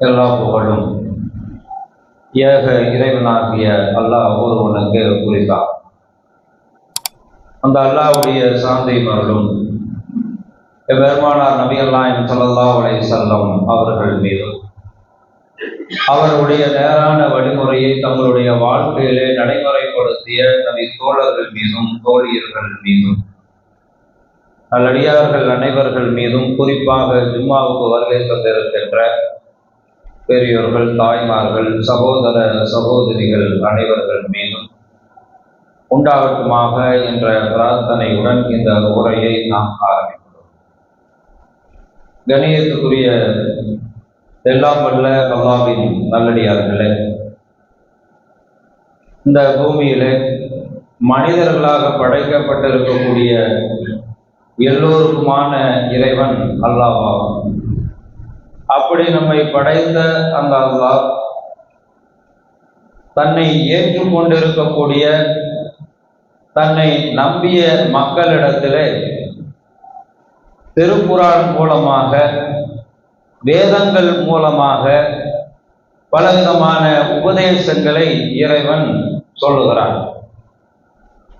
எல்லா புகழும். ஏக இறைவனாகிய அல்லாஹ் ஒருவனுக்கு குறித்தான் அந்த அல்லாஹ்வுடைய சாந்தை மருளும் பெருமானார் நபி அல்லாஹிம் ஸல்லல்லாஹு அலைஹி அவர்கள் மீதும் அவருடைய நேரான வழிமுறையை தங்களுடைய வாழ்க்கையிலே நடைமுறைப்படுத்திய நபி தோழர்கள் மீதும் தோழியர்கள் மீதும் நல்லடியார்கள் அனைவர்கள் மீதும் குறிப்பாக ஜும்மாவுக்கு வருகை தந்திருக்கின்ற பெரியோர்கள் தாய்மார்கள் சகோதர சகோதரிகள் அனைவர்கள் மீதும் உண்டாகட்டுமாக என்ற பிரார்த்தனையுடன் இந்த உரையை நாம் ஆரம்பிக்கிறோம். கணியத்துக்குரிய எல்லாம் வல்ல அல்லாவின் நல்லடியார்களே இந்த பூமியிலே மனிதர்களாக படைக்கப்பட்டிருக்கக்கூடிய எல்லோருக்குமான இறைவன் அல்லாவாகும் அப்படி நம்மை படைத்த அந்த அல்லாஹ் தன்னை ஏற்றுக்கொண்டிருக்கக்கூடிய தன்னை நம்பிய மக்களிடத்திலே திருக்குறான் மூலமாக வேதங்கள் மூலமாக பலவிதமான உபதேசங்களை இறைவன் சொல்லுகிறான்.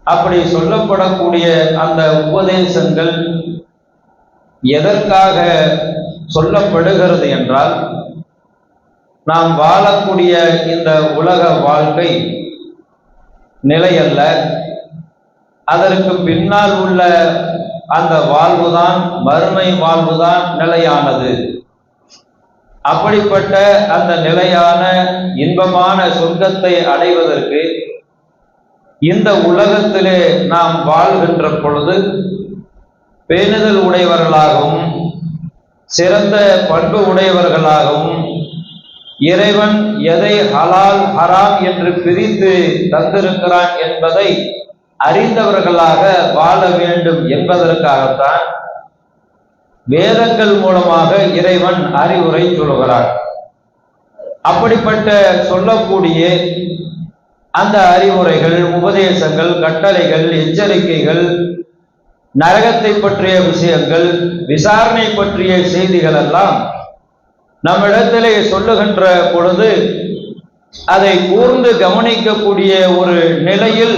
அப்படி சொல்லப்படக்கூடிய அந்த உபதேசங்கள் எதற்காக சொல்லப்படுகிறது என்றால் நாம் வாழக்கூடிய இந்த உலக வாழ்க்கை நிலையல்ல. அதற்கு பின்னால் உள்ள அந்த வாழ்வுதான் மறுமை வாழ்வுதான் நிலையானது. அப்படிப்பட்ட அந்த நிலையான இன்பமான சொர்க்கத்தை அடைவதற்கு இந்த உலகத்திலே நாம் வாழ்கின்ற பொழுது பேணுதல் உடையவர்களாகவும் சிறந்த பண்பு உடையவர்களாகவும் இறைவன் எதை ஹலால் ஹராம் என்று பிரித்து தந்திருக்கிறான் என்பதை அறிந்தவர்களாக வாழ வேண்டும் என்பதற்காகத்தான் வேதங்கள் மூலமாக இறைவன் அறிவுரை சொல்கிறார் அப்படிப்பட்ட சொல்லக்கூடிய அந்த அறிவுரைகள் உபதேசங்கள் கட்டளைகள் எச்சரிக்கைகள் நரகத்தை பற்றிய விஷயங்கள் விசாரணை பற்றிய செய்திகள் எல்லாம் நம்மிடத்திலே சொல்லுகின்ற பொழுது அதை கூர்ந்து கவனிக்கக்கூடிய ஒரு நிலையில்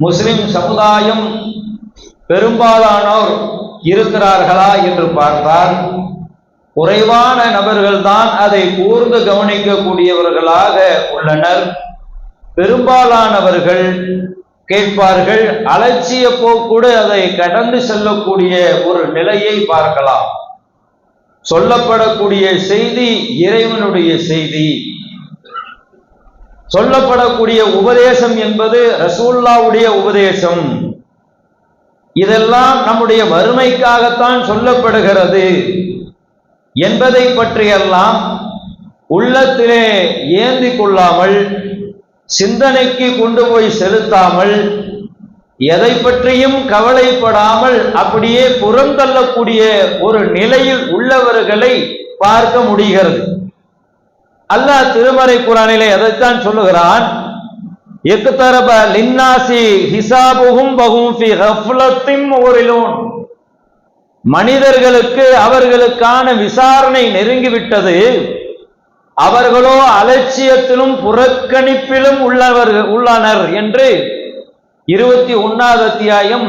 முஸ்லிம் சமுதாயம் பெரும்பாலானோர் இருக்கிறார்களா என்று பார்த்தால் குறைவான நபர்கள்தான் அதை கூர்ந்து கவனிக்கக்கூடியவர்களாக உள்ளனர். பெரும்பாலானவர்கள் கேட்பார்கள் அலட்சிய போக்கூடு அதை கடந்து செல்லக்கூடிய ஒரு நிலையை பார்க்கலாம். சொல்லப்படக்கூடிய செய்தி இறைவனுடைய செய்தி. சொல்லப்படக்கூடிய உபதேசம் என்பது ரசூல்லாவுடைய உபதேசம். இதெல்லாம் நம்முடைய வறுமைக்காகத்தான் சொல்லப்படுகிறது என்பதை பற்றியெல்லாம் உள்ளத்திலே ஏந்தி கொள்ளாமல் சிந்தனைக்கு கொண்டு போய் செலுத்தாமல் எதை பற்றியும் கவலைப்படாமல் அப்படியே புறந்தள்ளக்கூடிய ஒரு நிலையில் உள்ளவர்களை பார்க்க முடிகிறது. அல்லாஹ் திருமறை குரானிலே அதைத்தான் சொல்லுகிறான்? எக்குத்தரப லின்னாசி ஹிசாபுகும் பகும் ஃபி ஹஃப்லத்தின் ஓரிலோன் மனிதர்களுக்கு அவர்களுக்கான விசாரணை நெருங்கிவிட்டது. அவர்களோ அலட்சியத்திலும் புறக்கணிப்பிலும் உள்ளவர் உள்ளனர் என்று இருபத்தி ஒன்னாவது அத்தியாயம்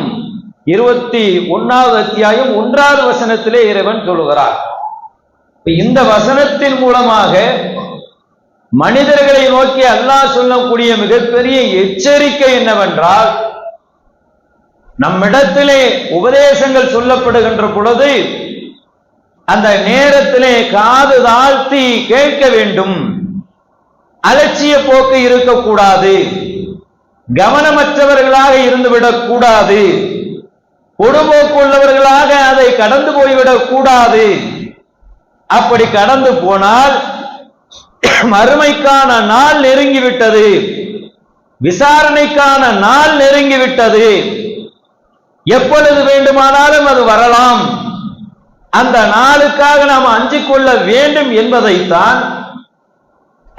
இருபத்தி ஒன்னாவது அத்தியாயம் ஒன்றாவது வசனத்திலே இறைவன் சொல்லுகிறார். இந்த வசனத்தின் மூலமாக மனிதர்களை நோக்கி அல்லாஹ் சொல்லக்கூடிய மிகப்பெரிய எச்சரிக்கை என்னவென்றால் நம்மிடத்திலே உபதேசங்கள் சொல்லப்படுகின்ற பொழுது அந்த நேரத்திலே காது தாழ்த்தி கேட்க வேண்டும். அலட்சிய போக்கு இருக்கக்கூடாது. கவனமற்றவர்களாக இருந்துவிடக் கூடாது. பொடுபோக்குள்ளவர்களாக அதை கடந்து போய்விடக் கூடாது. அப்படி கடந்து போனால் மறுமைக்கான நாள் நெருங்கிவிட்டது. விசாரணைக்கான நாள் நெருங்கிவிட்டது. எப்பொழுது வேண்டுமானாலும் அது வரலாம். அந்த நாளுக்காக நாம் அஞ்சு கொள்ள வேண்டும் என்பதைத்தான்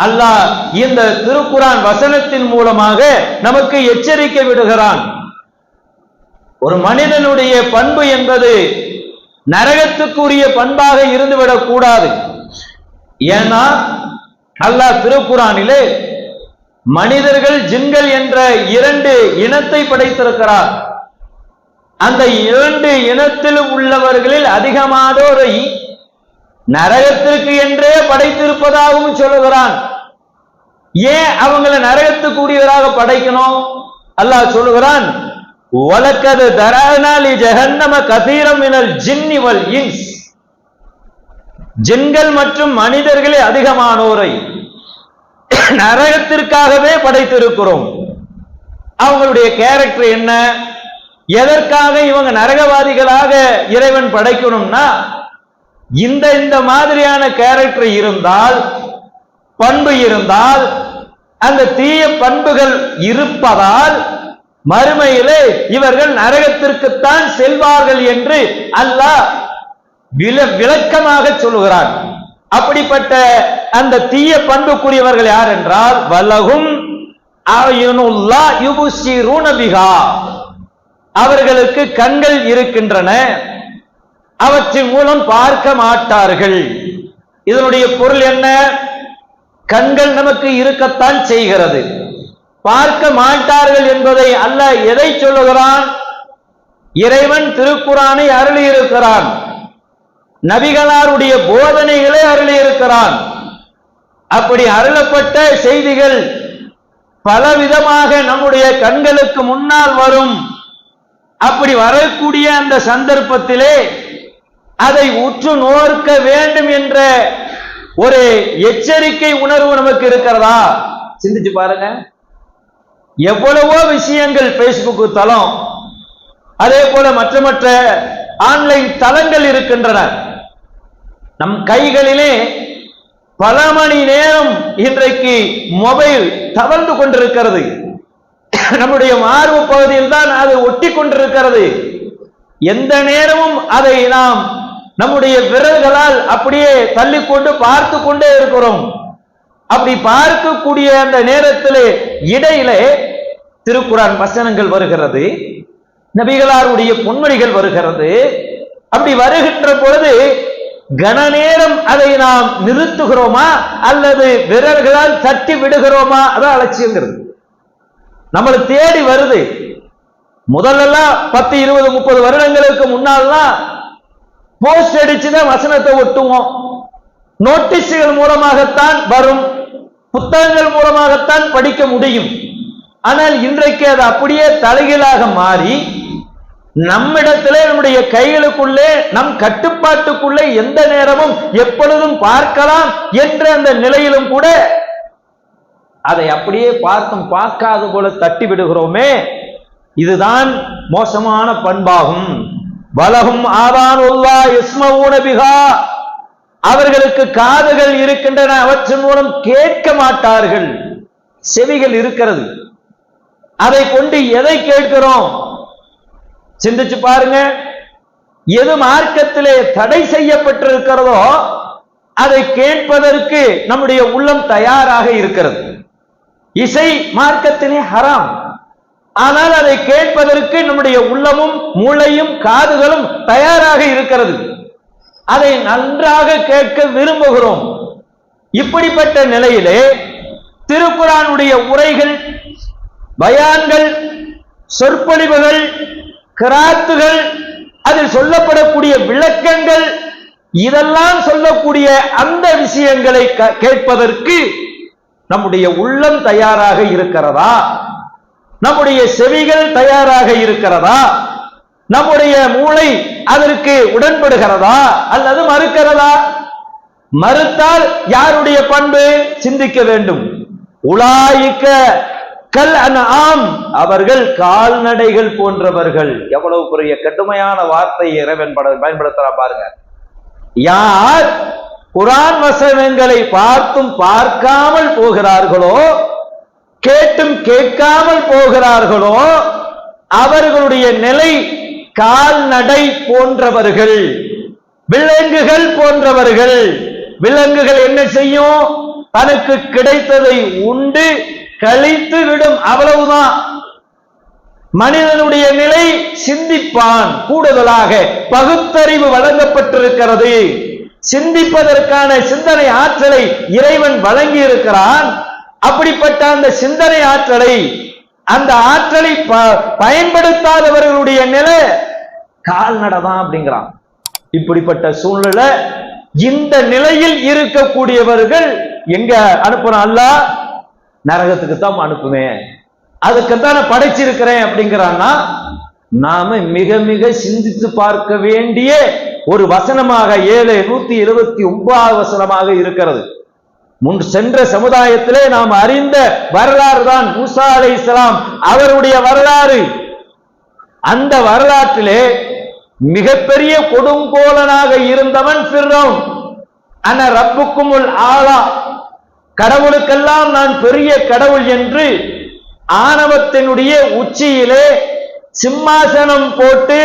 அல்லாஹ் இந்த திருக்குரான் வசனத்தின் மூலமாக நமக்கு எச்சரிக்கை விடுகிறான். ஒரு மனிதனுடைய பண்பு என்பது நரகத்துக்குரிய பண்பாக இருந்துவிடக் கூடாது. ஏன்னா அல்லாஹ் திருக்குறானிலே மனிதர்கள் ஜின்கள் என்ற இரண்டு இனத்தை படைத்திருக்கிறார். அந்த இரண்டு இனத்தில் உள்ளவர்களில் அதிகமானோரை நரகத்திற்கு என்றே படைத்திருப்பதாகவும் சொல்லுகிறான். ஏன் அவங்களை நரகத்துக்குரியவராக படைக்கணும்? அல்லாஹ் சொல்லுகிறான் வலக்கது தரனாலி ஜெகன்னம கதீரம் மினல் ஜின்னிவல் இன்ஸ். ஜின்கள் மற்றும் மனிதர்களே அதிகமானோரை நரகத்திற்காகவே படைத்திருக்கிறோம். அவங்களுடைய கேரக்டர் என்ன? எதற்காக இவங்க நரகவாதிகளாக இறைவன் படைக்கணும்னா இந்த இந்த மாதிரியான கேரக்டர் இருந்தால் பண்பு இருந்தால் அந்த தீய பண்புகள் இருப்பதால் மறுமையிலே இவர்கள் நரகத்திற்குத்தான் செல்வார்கள் என்று அல்லாஹ் விளக்கமாக சொல்லுகிறான். அப்படிப்பட்ட அந்த தீய பண்புக்குரியவர்கள் யார் என்றால் வலகும் அயுனுல்லா யுபுசிரூன பிஹா. அவர்களுக்கு கண்கள் இருக்கின்றன. அவற்றின் மூலம் பார்க்க மாட்டார்கள். இதனுடைய பொருள் என்ன? கண்கள் நமக்கு இருக்கத்தான் செய்கிறது. பார்க்க மாட்டார்கள் என்பதை அல்ல எதை சொல்லுகிறான்? இறைவன் திருக்குறானை அருளியிருக்கிறான். நபிகளாருடைய போதனைகளை அருளியிருக்கிறான். அப்படி அருளப்பட்ட செய்திகள் பலவிதமாக நம்முடைய கண்களுக்கு முன்னால் வரும். அப்படி வரக்கூடிய அந்த சந்தர்ப்பத்திலே அதை உற்று நோக்க வேண்டும் என்ற ஒரு எச்சரிக்கை உணர்வு நமக்கு இருக்கிறதா? சிந்திச்சு பாருங்க. எவ்வளவோ விஷயங்கள் பேஸ்புக் தளம் அதே போல மற்ற மற்ற ஆன்லைன் தளங்கள் இருக்கின்றன. நம் கைகளிலே பல மணி நேரம் இன்றைக்கு மொபைல் தவழ்ந்து கொண்டிருக்கிறது. நம்முடைய மார்பு பகுதியில் தான் அது ஒட்டி கொண்டிருக்கிறது எந்த நேரமும் அதை நாம் நம்முடைய விரல்களால் அப்படியே தள்ளிக்கொண்டு பார்த்து கொண்டே இருக்கிறோம். அப்படி பார்க்கக்கூடிய அந்த நேரத்திலே இடையிலே திருக்குறான் வசனங்கள் வருகிறது. நபிகளாருடைய பொன்மொழிகள் வருகிறது. அப்படி வருகின்ற பொழுது கன நேரம் அதை நாம் நிறுத்துகிறோமா அல்லது விரல்களால் தட்டி விடுகிறோமா? அதான் அலட்சியங்கிறது. நம்மளை தேடி வருது. முதல்லலாம் பத்து இருபது முப்பது வருடங்களுக்கு முன்னால்லாம் போஸ்ட் அடிச்சுதான் வசனத்தை ஒட்டுவோம். நோட்டீஸுகள் மூலமாகத்தான் வரும். புத்தகங்கள் மூலமாகத்தான் படிக்க முடியும். ஆனால் இன்றைக்கு அது அப்படியே தலைகீழாக மாறி நம்மிடத்திலே நம்முடைய கைகளுக்குள்ளே நம் கட்டுப்பாட்டுக்குள்ளே எந்த நேரமும் எப்பொழுதும் பார்க்கலாம் என்ற அந்த நிலையிலும் கூட அதை அப்படியே பார்த்தும் பார்க்காத போல தட்டி விடுகிறோமே இதுதான் மோசமான பண்பாகும். வலகும் ஆதானுல்லா இஸ்மஊன பிகா அவர்களுக்கு காதுகள் இருக்கின்றன அவற்றின் மூலம் கேட்க மாட்டார்கள். செவிகள் இருக்கிறது. அதை கொண்டு எதை கேட்கிறோம்? சிந்திச்சு பாருங்க. எது மார்க்கத்திலே தடை செய்யப்பட்டிருக்கிறதோ அதை கேட்பதற்கு நம்முடைய உள்ளம் தயாராக இருக்கிறது. இசை மார்க்கத்திலே ஹராம். ஆனால் அதை கேட்பதற்கு நம்முடைய உள்ளமும் மூளையும் காதுகளும் தயாராக இருக்கிறது. அதை நன்றாக கேட்க விரும்புகிறோம். இப்படிப்பட்ட நிலையிலே திருக்குறானுடைய உரைகள் பயான்கள் சொற்பொழிவுகள் கிராத்துகள் அதில் சொல்லப்படக்கூடிய விளக்கங்கள் இதெல்லாம் சொல்லக்கூடிய அந்த விஷயங்களை க- கேட்பதற்கு நம்முடைய உள்ளம் தயாராக இருக்கிறதா? நம்முடைய செவிகள் தயாராக இருக்கிறதா? நம்முடைய மூளை அதற்கு உடன்படுகிறதா? அல்லது மறுக்கிறதா? மறுத்தால் யாருடைய பண்பு? சிந்திக்க வேண்டும். உலாயிக்க கல் ஆம் அவர்கள் கால்நடைகள் போன்றவர்கள். எவ்வளவு பெரிய கடுமையான வார்த்தை இறைவன் பயன்படுத்துறா பாருங்க. யார்? குரான் வசனங்களை பார்த்தும் பார்க்காமல் போகிறார்களோ கேட்டும் கேட்காமல் போகிறார்களோ அவர்களுடைய நிலை கால்நடை போன்றவர்கள் விலங்குகள் போன்றவர்கள். விலங்குகள் என்ன செய்யும்? தனக்கு கிடைத்ததை உண்டு கழித்து விடும் அவ்வளவுதான். மனிதனுடைய நிலை சிந்திப்பான் கூடுதலாக பகுத்தறிவு வழங்கப்பட்டிருக்கிறது. சிந்திப்பதற்கான சிந்தனை ஆற்றலை இறைவன் வழங்கி இருக்கிறான் அப்படிப்பட்ட அந்த சிந்தனை ஆற்றலை அந்த ஆற்றலை ப- பயன்படுத்தாதவர்களுடைய நிலை கால்நடைதான் அப்படிங்கிறான். இப்படிப்பட்ட சூழ்நிலை இந்த நிலையில் இருக்கக்கூடியவர்கள் எங்க அனுப்புறான்? அல்ல நரகத்துக்கு தான் அனுப்புவேன் அதுக்குத்தான் நான் படைச்சிருக்கிறேன் அப்படிங்கிறான்னா நாம மிக மிக சிந்தித்து பார்க்க வேண்டிய ஒரு வசனமாக ஏழு நூத்தி இருபத்தி ஒன்பதாவது வசனமாக இருக்கிறது. முன் சென்ற சமுதாயத்திலே நாம் அறிந்த வரலாறு தான் மூசா அலை அவருடைய வரலாறு. அந்த வரலாற்றிலே மிகப்பெரிய கொடுங்கோலனாக இருந்தவன் பிறோம் அன ரப்புக்கும் ஆளா. கடவுளுக்கெல்லாம் நான் பெரிய கடவுள் என்று ஆணவத்தினுடைய உச்சியிலே சிம்மாசனம் போட்டு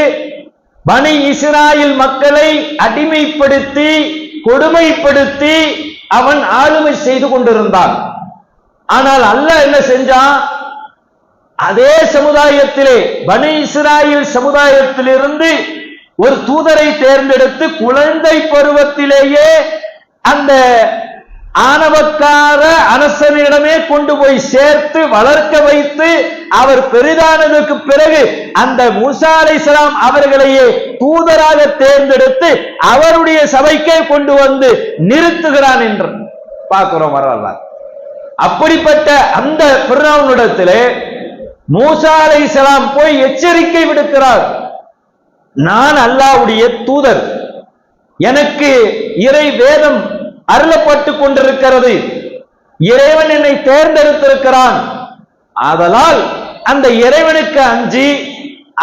பனி இஸ்ராயில் மக்களை அடிமைப்படுத்தி கொடுமைப்படுத்தி அவன் ஆளுமை செய்து கொண்டிருந்தான். ஆனால் அல்ல என்ன செஞ்சான் அதே சமுதாயத்திலே பனி இஸ்ராயில் சமுதாயத்திலிருந்து ஒரு தூதரை தேர்ந்தெடுத்து குழந்தை பருவத்திலேயே அந்த ஆணவக்கார அரசனிடமே கொண்டு போய் சேர்த்து வளர்க்க வைத்து அவர் பெரிதானதுக்கு பிறகு அந்த மூசா அலைஹிஸ்ஸலாம் அவர்களையே தூதராக தேர்ந்தெடுத்து அவருடைய சபைக்கே கொண்டு வந்து நிறுத்துகிறான் என்று பார்க்கிறோம் வரலாறு. அப்படிப்பட்ட அந்த பிறவுனிடத்திலே மூசா அலைஹிஸ்ஸலாம் போய் எச்சரிக்கை விடுக்கிறார். நான் அல்லாவுடைய தூதர். எனக்கு இறை வேதம் அருளப்பட்டு கொண்டிருக்கிறது. இறைவன் என்னை தேர்ந்தெடுத்திருக்கிறான். ஆதலால் அந்த இறைவனுக்கு அஞ்சி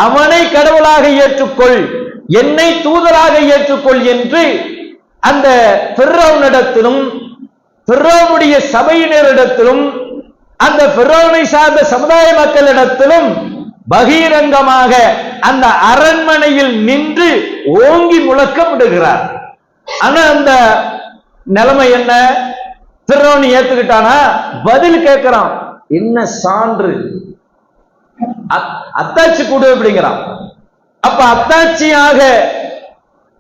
அவனை கடவுளாக ஏற்றுக்கொள் என்னை தூதராக ஏற்றுக்கொள் என்று அந்த பிறவனிடத்திலும் பிறவனுடைய சபையினரிடத்திலும் அந்த பிறவனை சார்ந்த சமுதாய மக்களிடத்திலும் பகிரங்கமாக அந்த அரண்மனையில் நின்று ஓங்கி முழக்கமிடுகிறார். ஆனா அந்த நிலைமை என்ன? பிறவன் ஏத்துக்கிட்டானா? பதில் கேட்கிறான். என்ன சான்று? அத்- அத்தாட்சி கொடு அப்படிங்கிறான். அப்ப அத்தாட்சியாக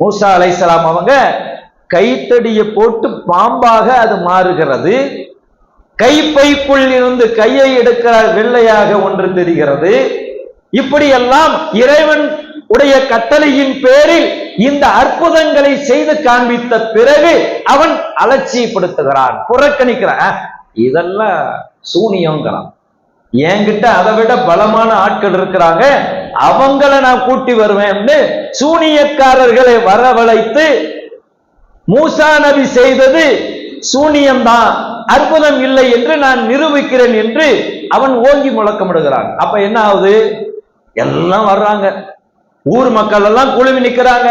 மூசா அலைசலாம் அவங்க கைத்தடியை போட்டு பாம்பாக அது மாறுகிறது. கைப்பைக்குள் இருந்து கையை எடுக்கிற வெள்ளையாக ஒன்று தெரிகிறது. இப்படியெல்லாம் இறைவன் உடைய கட்டளையின் பேரில் இந்த அற்புதங்களை செய்து காண்பித்த பிறகு அவன் அலட்சியப்படுத்துகிறான் புறக்கணிக்கிறான். இதெல்லாம் சூனியங்கிறான் என்கிட்ட அதை விட பலமான ஆட்கள் இருக்கிறாங்க. அவங்கள நான் கூட்டி வருவேன்னு சூனியக்காரர்களை வரவழைத்து மூசா நபி செய்தது சூனியம்தான். அற்புதம் இல்லை என்று நான் நிரூபிக்கிறேன் என்று அவன் ஓங்கி முழக்கமிடுகிறான். அப்ப என்ன ஆகுது? எல்லாம் வர்றாங்க. ஊர் மக்கள் எல்லாம் குழுமி நிற்கிறாங்க.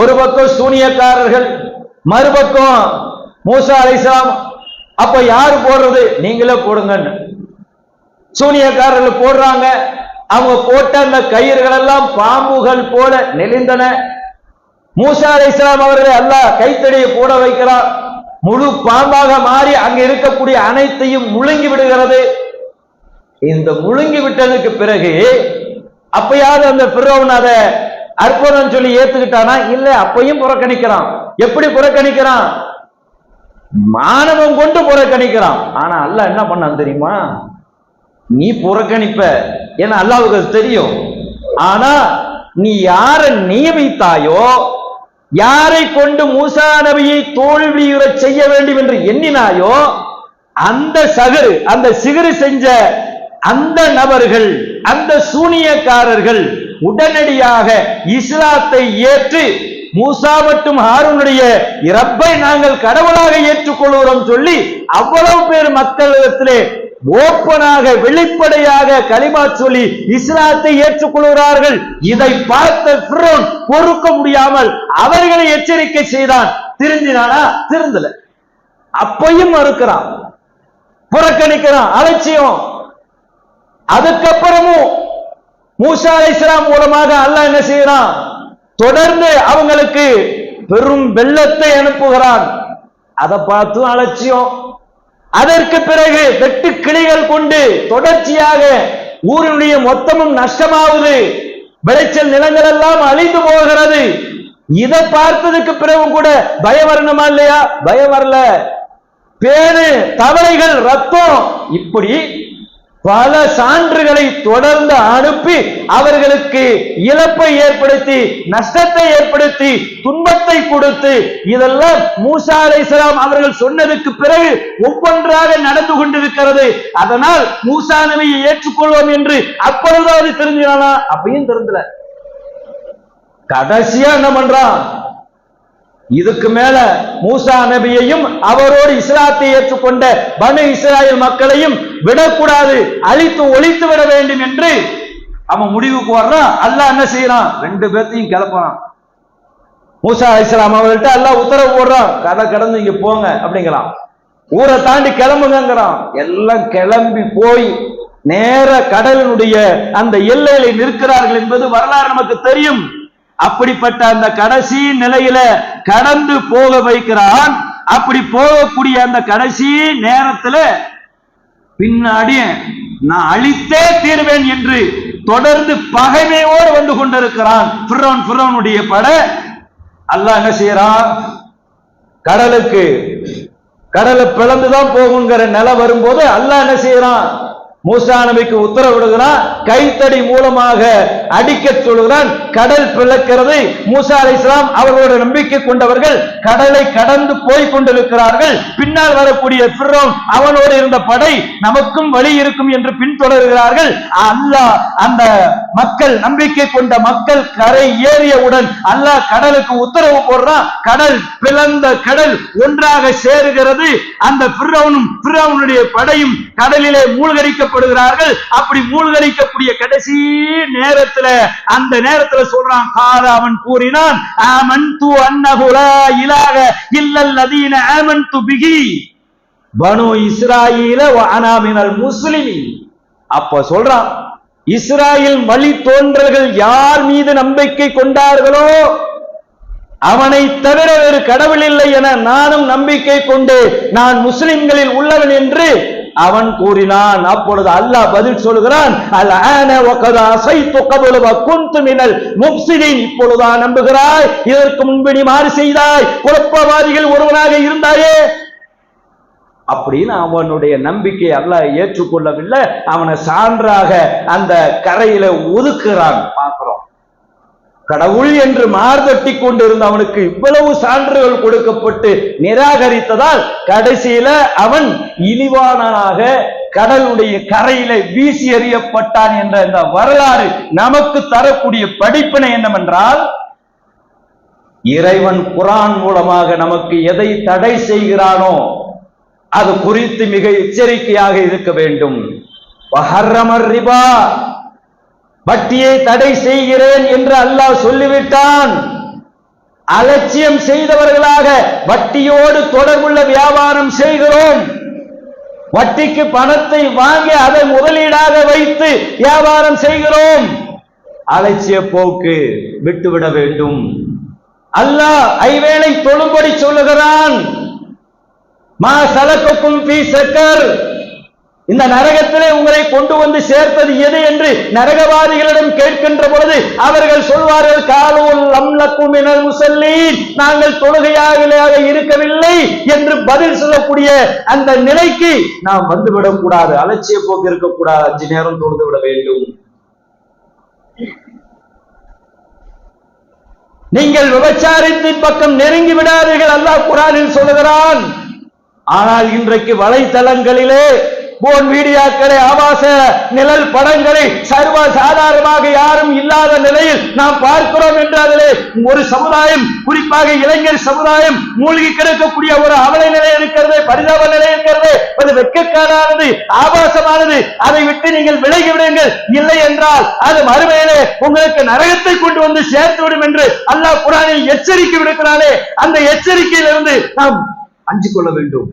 ஒரு பக்கம் சூனியக்காரர்கள் மறுபக்கம் மூசா அலைசாம் அப்ப யாரு போடுறது? நீங்களே போடுங்கன்னு. சூனியக்காரர்கள் போடுறாங்க. அவங்க போட்ட அந்த கயிறுகள் எல்லாம் பாம்புகள் போல நெளிந்தன. மூசா அலைஹிஸ்ஸலாம் அவர்களை அல்லாஹ் கைத்தடியை போட வைக்கிறார் முழு பாம்பாக மாறி அங்க இருக்கக்கூடிய அனைத்தையும் முழுங்கி விடுகிறது. இந்த முழுங்கி விட்டதுக்கு பிறகு அப்பயாவது அந்த பிறவன் அதை அற்புதம் சொல்லி ஏத்துக்கிட்டானா? இல்ல அப்பையும் புறக்கணிக்கிறான். எப்படி புறக்கணிக்கிறான்? மானவம் கொண்டு புறக்கணிக்கிறான். ஆனா அல்லாஹ் என்ன பண்ணான் தெரியுமா? நீ புறக்கணிப்ப. ஏன்னா அல்லாவுக்கு அது தெரியும். ஆனா நீ யாரை நியமித்தாயோ யாரை கொண்டு மூசா நபியை தோல்வியுறச் செய்ய வேண்டும் என்று எண்ணினாயோ அந்த சகுரு அந்த சிகரு செஞ்ச அந்த நபர்கள் அந்த சூனியக்காரர்கள் உடனடியாக இஸ்லாத்தை ஏற்று மூசா மற்றும் ஹாரூனுடைய இறப்பை நாங்கள் கடவுளாக ஏற்றுக்கொள்கிறோம் சொல்லி அவ்வளவு பேர் மக்களிடத்திலே ஓப்பனாக வெளிப்படையாக களிமா சொல்லி இஸ்லாத்தை ஏற்றுக்கொள்கிறார்கள். இதை பார்த்த பொறுக்க முடியாமல் அவர்களை எச்சரிக்கை செய்தான். திருந்தினானா? திருந்தல. அப்பையும் மறுக்கிறான். புறக்கணிக்கிறான். அலட்சியம். அதுக்கப்புறமும் மூசா அலைஹிஸ்ஸலாம் மூலமாக அல்லாஹ் என்ன செய்யறான் தொடர்ந்து அவங்களுக்கு பெரும் வெள்ளத்தை அனுப்புகிறான். அதை பார்த்தும் அலட்சியம். அதற்கு பிறகு வெட்டு கிளிகள் கொண்டு தொடர்ச்சியாக ஊரினுடைய மொத்தமும் நஷ்டமாவது விளைச்சல் நிலங்கள் எல்லாம் அழிந்து போகிறது. இதை பார்த்ததுக்கு பிறகு கூட பயம் வரணுமா இல்லையா? பயம் வரல. பேரு தவளைகள் ரத்தம் இப்படி பல சான்றுகளை தொடர்ந்து அனுப்பி அவர்களுக்கு இழப்பை ஏற்படுத்தி நஷ்டத்தை ஏற்படுத்தி துன்பத்தை கொடுத்து இதெல்லாம் மூசா அலைஹிஸ்ஸலாம் அவர்கள் சொன்னதுக்கு பிறகு ஒவ்வொன்றாக நடந்து கொண்டிருக்கிறது. அதனால் மூசா நபியை ஏற்றுக்கொள்வோம் என்று அப்பொழுதாவது தெரிஞ்சானா அப்பயும் தெரிஞ்சல. கடைசியா என்ன பண்றான்? இதுக்கு மேல மூசா நபியையும் அவரோடு இஸ்லாத்தை ஏற்றுக்கொண்ட பனு இஸ்ராயல் மக்களையும் விடக்கூடாது அழித்து ஒழித்து விட வேண்டும் என்று அவன் முடிவுக்கு வர்றான். அல்லாஹ் என்ன செய்யறான்? ரெண்டு பேர்த்தையும் கிளப்பான் மூசா இஸ்லாம் அவர்கள்ட்ட எல்லாம் உத்தரவு போடுறான். கடை கடந்து இங்க போங்க அப்படிங்கிறான். ஊரை தாண்டி கிளம்புங்கிறான் எல்லாம் கிளம்பி போய் நேர கடலினுடைய அந்த எல்லையில நிற்கிறார்கள் என்பது வரலாறு நமக்கு தெரியும். அப்படிப்பட்ட அந்த கடைசி நிலையில கடந்து போக வைக்கிறான். அப்படி போகக்கூடிய அந்த கடைசி நேரத்துல பின்னாடி நான் அழித்தே தீர்வேன் என்று தொடர்ந்து பகைமையோடு வந்து கொண்டிருக்கிறான். ஃபிரௌன் ஃபிரௌனுடைய பட அல்லாஹ் என்ன செய்யறான் கடலுக்கு கடலை பிளந்துதான் போகுங்கிற நிலை வரும்போது அல்லாஹ் என்ன செய்யறான் மூசா நபிக்கு உத்தரவிடுகிறான் கைத்தடி மூலமாக அடிக்க சொல்கிறான் கடல் பிளக்கிறது மூசா அலைஹிஸ்ஸலாம் அவர்களோட நம்பிக்கை கொண்டவர்கள் கடலை கடந்து போய் கொண்டிருக்கிறார்கள். பின்னால் வரக்கூடிய அவனோடு இருந்த படை நமக்கும் வழி இருக்கும் என்று பின்தொடர்கிறார்கள். அல்லாஹ் அந்த மக்கள் நம்பிக்கை கொண்ட மக்கள் கரை ஏறியவுடன் அல்லாஹ் கடலுக்கு உத்தரவு போடுறான். கடல் பிளந்த கடல் ஒன்றாக சேருகிறது. அந்த ஃபிரௌனும் ஃபிரௌனுடைய படையும் கடலிலே மூழ்கடிக்கப்படுகிறார்கள் அப்படி மூழ்கடிக்கக்கூடிய கடைசி நேரத்துல அந்த நேரத்துல சொல்றான் கால அவன் கூறினான் ஆமன் து அன்னகுலா இலாக இல்லல் நதீன ஆமன் து பிகி பனு இஸ்ராயில வ முஸ்லிமி அப்ப சொல்றான் இஸ்ராயேல் வழி தோன்றல்கள் யார் மீது நம்பிக்கை கொண்டார்களோ அவனை தவிர வேறு கடவுள் இல்லை என நானும் நம்பிக்கை கொண்டு நான் முஸ்லிம்களில் உள்ளவன் என்று அவன் கூறினான். அப்பொழுது அல்லாஹ் பதில் சொல்கிறான். அல் ஆன வகத அசைத்து கபல வகுந்து மினல் முஃப்சிதீன். இப்பொழுதா நம்புகிறாய் இதற்கு முன்பு நீ மாறு செய்தாய். குழப்பவாதிகள் ஒருவனாக இருந்தாயே. அப்படின்னு அவனுடைய நம்பிக்கை அல்லாஹ் ஏற்றுக்கொள்ளவில்லை. அவனை சான்றாக அந்த கரையில ஒதுக்குறான். பார்க்கிறோம். கடவுள் என்று மார்தட்டி கொண்டிருந்த அவனுக்கு இவ்வளவு சான்றுகள் கொடுக்கப்பட்டு நிராகரித்ததால் கடைசியில அவன் இழிவானனாக கடலுடைய கரையில வீசி எறியப்பட்டான் என்ற இந்த வரலாறு நமக்கு தரக்கூடிய படிப்பினை என்னவென்றால் இறைவன் குரான் மூலமாக நமக்கு எதை தடை செய்கிறானோ அது குறித்து மிக எச்சரிக்கையாக இருக்க வேண்டும். ரிபா வட்டியை தடை செய்கிறேன் என்று அல்லாஹ் சொல்லிவிட்டான். அலட்சியம் செய்தவர்களாக வட்டியோடு தொடர்புள்ள வியாபாரம் செய்கிறோம். வட்டிக்கு பணத்தை வாங்கி அதை முதலீடாக வைத்து வியாபாரம் செய்கிறோம். அலட்சிய போக்கு விட்டுவிட வேண்டும். அல்லாஹ் ஐவேளை தொழும்படி சொல்லுகிறான். மா சலக்குக்கும் பி சக்கர். இந்த நரகத்திலே உங்களை கொண்டு வந்து சேர்த்தது எது என்று நரகவாதிகளிடம் கேட்கின்ற பொழுது அவர்கள் சொல்வார்கள் காலூல் அம்லக்கும் மினல் முசல்லீன். நாங்கள் தொழுகையாக இருக்கவில்லை என்று பதில் சொல்லக்கூடிய அந்த நிலைக்கு நாம் வந்துவிடக் கூடாது. அலட்சிய போக்கு இருக்கக்கூடாது அஞ்சு நேரம் தொழுது விட வேண்டும். நீங்கள் விபச்சாரத்தின் பக்கம் நெருங்கி விடாதீர்கள். அல்லாஹ் குரானில் சொல்லுகிறான் ஆனால் இன்றைக்கு வலைத்தளங்களிலே போன் மீடியாக்களை ஆபாச நிழல் படங்களை சர்வ சாதாரணமாக யாரும் இல்லாத நிலையில் நாம் பார்க்கிறோம் என்று அதிலே ஒரு சமுதாயம் குறிப்பாக இளைஞர் சமுதாயம் மூழ்கி கிடக்கக்கூடிய ஒரு அவலை நிலை இருக்கிறது பரிதாப நிலை இருக்கிறது. அது வெட்கக்காரானது ஆபாசமானது. அதை விட்டு நீங்கள் விலகி விடுங்கள். இல்லை என்றால் அது மறுமையிலே உங்களுக்கு நரகத்தை கொண்டு வந்து சேர்த்து விடும் என்று அல்லாஹ் குரானில் எச்சரிக்கை விடுக்கிறானே. அந்த எச்சரிக்கையிலிருந்து நாம் அஞ்சு கொள்ள வேண்டும்.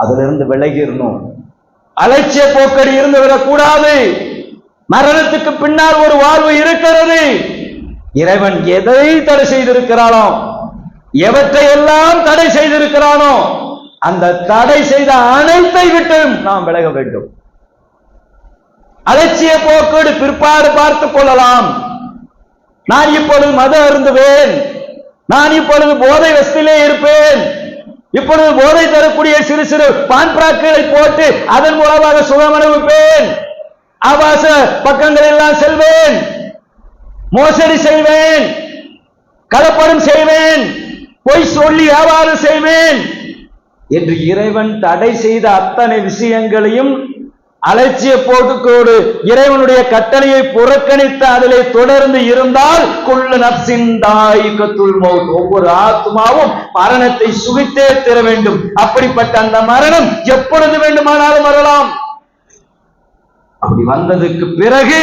அதிலிருந்து விலகிடணும். அலட்சிய போக்கடி இருந்து விடக்கூடாது. மரணத்துக்கு பின்னால் ஒரு வாழ்வு இருக்கிறது. இறைவன் எதை தடை செய்திருக்கிறானோ எவற்றை எல்லாம் தடை செய்திருக்கிறானோ அந்த தடை செய்த அனைத்தை விட்டும் நாம் விலக வேண்டும். அலட்சிய போக்கோடு பிற்பாடு பார்த்துக் கொள்ளலாம். நான் இப்பொழுது மது அருந்துவேன். நான் இப்பொழுது போதை வசதியிலே இருப்பேன். இப்பொழுது போதை தரக்கூடிய சிறு சிறு பான்பிராக்களை போட்டு அதன் மூலமாக சுகம் அனுபவிப்பேன். ஆபாச பக்கங்கள் எல்லாம் செல்வேன். மோசடி செய்வேன். கலப்படம் செய்வேன். பொய் சொல்லி வியாபாரம் செய்வேன். என்று இறைவன் தடை செய்த அத்தனை விஷயங்களையும் அலட்சிய போட்டுக்கோடு இறைவனுடைய கட்டளையை புறக்கணித்து அதிலே தொடர்ந்து இருந்தால் குள்ள நப்சின் தாயிக்கத்துள் மௌத் ஒவ்வொரு ஆத்மாவும் மரணத்தை சுகித்தே தர வேண்டும். அப்படிப்பட்ட அந்த மரணம் எப்பொழுது வேண்டுமானாலும் வரலாம். அப்படி வந்ததுக்கு பிறகு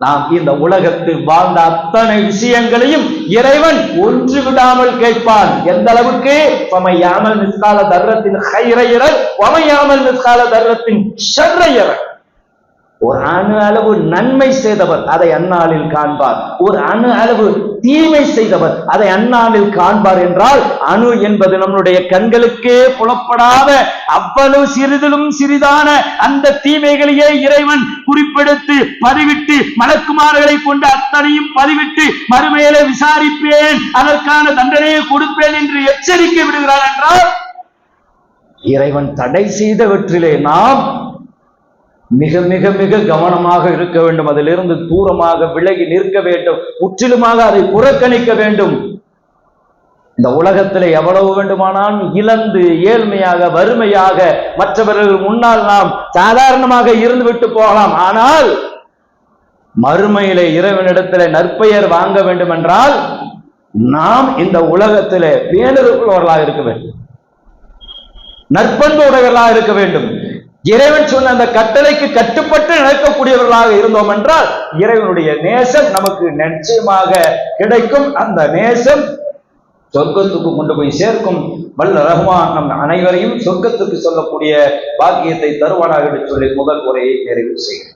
நாம் இந்த உலகத்தில் வாழ்ந்த அத்தனை விஷயங்களையும் இறைவன் ஒன்று விடாமல் கேட்பான். எந்த அளவுக்கு? பமையாமல் நிற்கால தர்றத்தின் ஹைரையரன் பமையாமல் மிஸ்கால தர்றத்தின் ஷர்ரையரல் ஒரு அணு அளவு நன்மை செய்தவர் அதை அந்நாளில் காண்பார். ஒரு அணு அளவு தீமை செய்தவர் அதை அந்நாளில் காண்பார் என்றால் அணு என்பது நம்மளுடைய கண்களுக்கே புலப்படாத அவ்வளவு சிறிதிலும் சிறிதான அந்த தீமைகளையே இறைவன் குறிப்பெடுத்து பதிவிட்டு மலக்குமார்களை கொண்டு அத்தனையும் பதிவிட்டு மறுமையில விசாரிப்பேன் அதற்கான தண்டனையை கொடுப்பேன் என்று எச்சரிக்கை விடுகிறார் என்றால் இறைவன் தடை செய்தவற்றிலே நாம் மிக மிக மிக கவனமாக இருக்க வேண்டும். அதிலிருந்து தூரமாக விலகி நிற்க வேண்டும். முற்றிலுமாக அதை புறக்கணிக்க வேண்டும். இந்த உலகத்தில் எவ்வளவு வேண்டுமானாலும் இழந்து ஏழ்மையாக வறுமையாக மற்றவர்கள் முன்னால் நாம் சாதாரணமாக இருந்து விட்டு போகலாம். ஆனால் மறுமையிலே இறைவனிடத்தில் நற்பெயர் வாங்க வேண்டும் என்றால் நாம் இந்த உலகத்தில் பேணருக்குள்ளவர்களாக இருக்க வேண்டும். நற்பண்பு உடையவர்களாக இருக்க வேண்டும். இறைவன் சொன்ன அந்த கட்டளைக்கு கட்டுப்பட்டு நடக்கக்கூடியவர்களாக இருந்தோம் என்றால் இறைவனுடைய நேசம் நமக்கு நிச்சயமாக கிடைக்கும். அந்த நேசம் சொர்க்கத்துக்கு கொண்டு போய் சேர்க்கும். வல்ல ரஹ்மான் நம் அனைவரையும் சொர்க்கத்துக்கு சொல்லக்கூடிய பாக்கியத்தை தருவானாக என்று சொல்லி முதல் உரையை நிறைவு செய்கிறேன்.